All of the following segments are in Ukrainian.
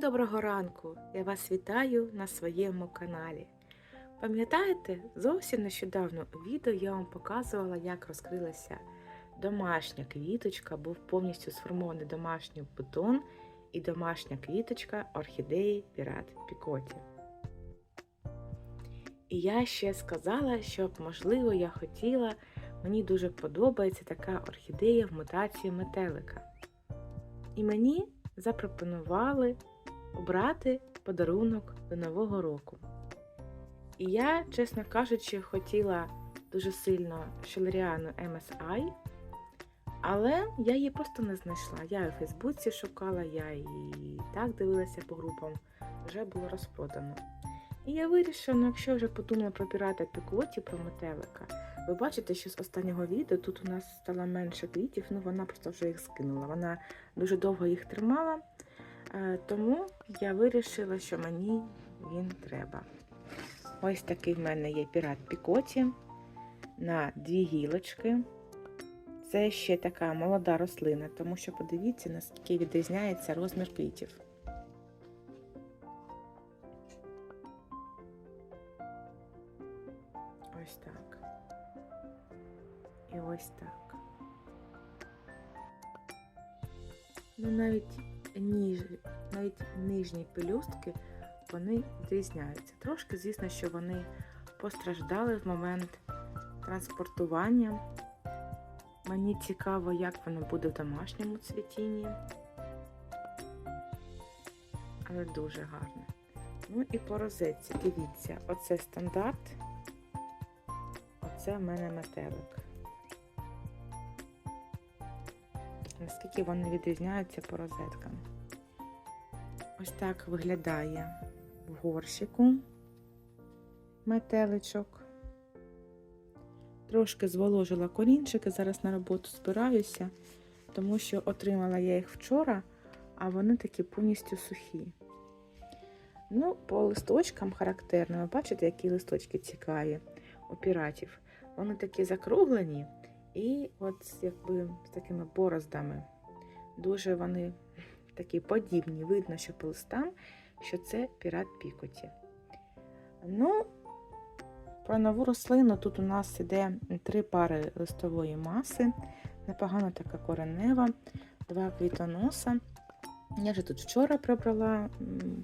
доброго ранку! Я вас вітаю на своєму каналі. Пам'ятаєте, зовсім нещодавно у відео я вам показувала, як розкрилася домашня квіточка, був повністю сформований домашній бутон і домашня квіточка орхідеї Пірат Пікоті. І я ще сказала, що, можливо, я хотіла, мені дуже подобається така орхідея в мутації метелика. І мені запропонували обрати подарунок до Нового року. І я, чесно кажучи, хотіла дуже сильно Шелеріану MSI, але я її просто не знайшла. Я у Фейсбуці шукала, я і так дивилася по групам, вже було розпродано. І я вирішила, ну якщо вже подумала про пірата Пікоті, про метелика, ви бачите, що з останнього відео тут у нас стало менше квітів, ну вона просто вже їх скинула. Вона дуже довго їх тримала, тому я вирішила, що мені він треба. Ось такий в мене є пірат Пікоті на дві гілочки. Це ще така молода рослина, тому що подивіться, наскільки відрізняється розмір квітів. Ось так. І ось так. Ну, навіть, ніж, навіть нижні пелюстки вони відрізняються. Трошки, звісно, що вони постраждали в момент транспортування. Мені цікаво, як воно буде в домашньому цвітінні. Але дуже гарно. Ну і по розетці, дивіться, оце стандарт, оце в мене метелик. Наскільки вони відрізняються по розеткам. Ось так виглядає в горщику метеличок. Трошки зволожила корінчики, зараз на роботу збираюся, тому що отримала я їх вчора, а вони такі повністю сухі. Ну, по листочкам характерно, ви бачите, які листочки цікаві у піратів. Вони такі закруглені і от якби з такими бороздами. Дуже вони такі подібні. Видно, що по листам, що це пірат Пікоті. Ну, про нову рослину тут у нас іде три пари листової маси, непогана така коренева, два квітоноса. Я вже тут вчора прибрала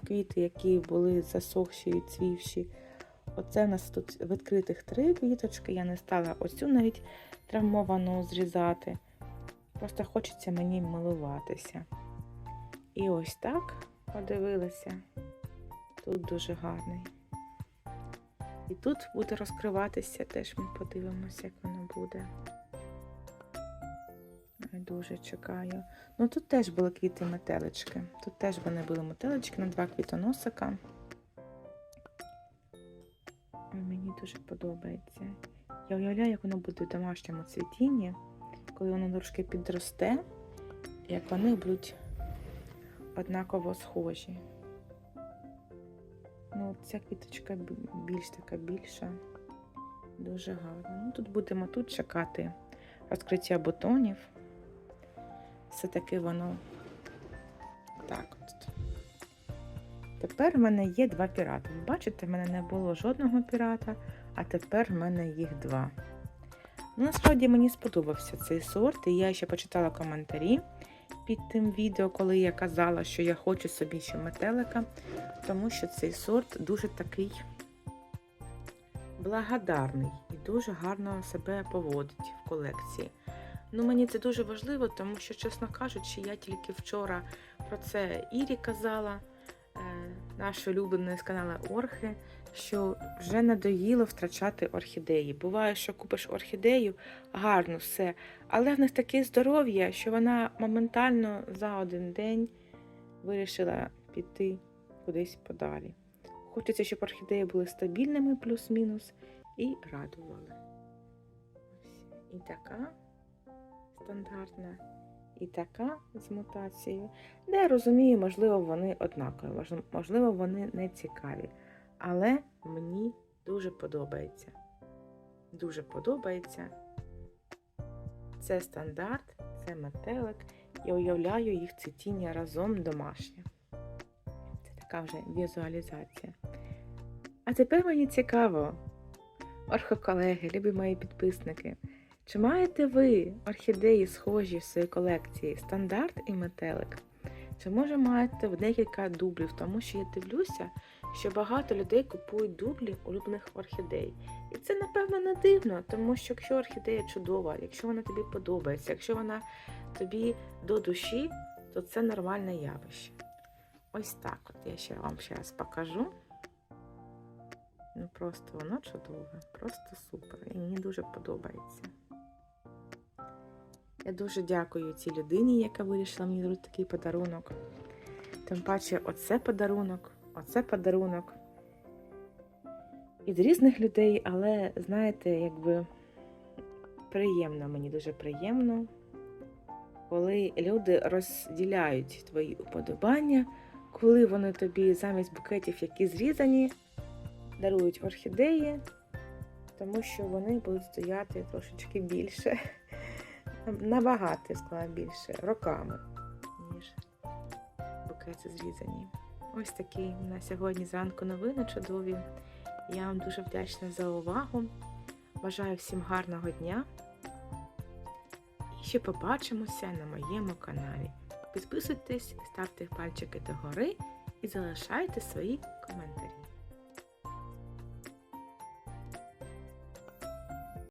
квіти, які були засохші і цвівші. Оце у нас тут відкритих три квіточки. Я не стала оцю навіть травмовану зрізати. Просто хочеться мені милуватися. І ось так подивилася. Тут дуже гарний. І тут буде розкриватися, теж ми подивимося, як воно буде. Я дуже чекаю. Ну тут теж були квіти метелички. Тут теж вони були метелички на два квітоносика. Мені дуже подобається. Я уявляю, як воно буде в домашньому цвітінні, коли воно трошки підросте, як вони будуть однаково схожі. Ну, ця квіточка більш така більша, дуже гарна. Ну, Тут будемо тут чекати розкриття бутонів. Все-таки воно так. Тепер в мене є два пірати. Ви бачите, в мене не було жодного пірата, а тепер в мене їх два. Насправді мені сподобався цей сорт, і я ще почитала коментарі під тим відео, коли я казала, що я хочу собі ще метелика, тому що цей сорт дуже такий благодарний і дуже гарно себе поводить в колекції. Ну, Мені це дуже важливо, тому що, чесно кажучи, я тільки вчора про це Ірі казала, е, нашої улюбленої з каналу Орхи, що вже надоїло втрачати орхідеї. Буває, що купиш орхідею, гарно все, але в них таке здоров'я, що вона моментально за один день вирішила піти кудись подалі. Хочеться, щоб орхідеї були стабільними, плюс-мінус, і радували. І така стандартна, і така з мутацією. Де я розумію, можливо, вони однакові, можливо, вони не цікаві. Але мені дуже подобається. Дуже подобається. Це стандарт, це метелик. Я уявляю їх цвітіння разом домашнє. Це така вже візуалізація. А тепер мені цікаво, орхоколеги, любі мої підписники, чи маєте ви орхідеї схожі в своїй колекції стандарт і метелик? Чи може маєте в декілька дублів, тому що я дивлюся, що багато людей купують дублі улюблених орхідей. І це, напевно, не дивно, тому що якщо орхідея чудова, якщо вона тобі подобається, якщо вона тобі до душі, то це нормальне явище. Ось так от я ще вам ще раз покажу. Ну просто воно чудове, просто супер. І мені дуже подобається. Я дуже дякую цій людині, яка вирішила мені зробити такий подарунок. Тим паче, оце подарунок, оце подарунок. Від різних людей, але знаєте, якби приємно, мені дуже приємно, коли люди розділяють твої уподобання, коли вони тобі замість букетів, які зрізані, дарують орхідеї, тому що вони будуть стояти трошечки більше, набагато я сказала, більше роками, ніж букети зрізані. Ось такі на сьогодні зранку новини чудові. Я вам дуже вдячна за увагу. Бажаю всім гарного дня. І ще побачимося на моєму каналі. Підписуйтесь, ставте пальчики догори і залишайте свої коментарі.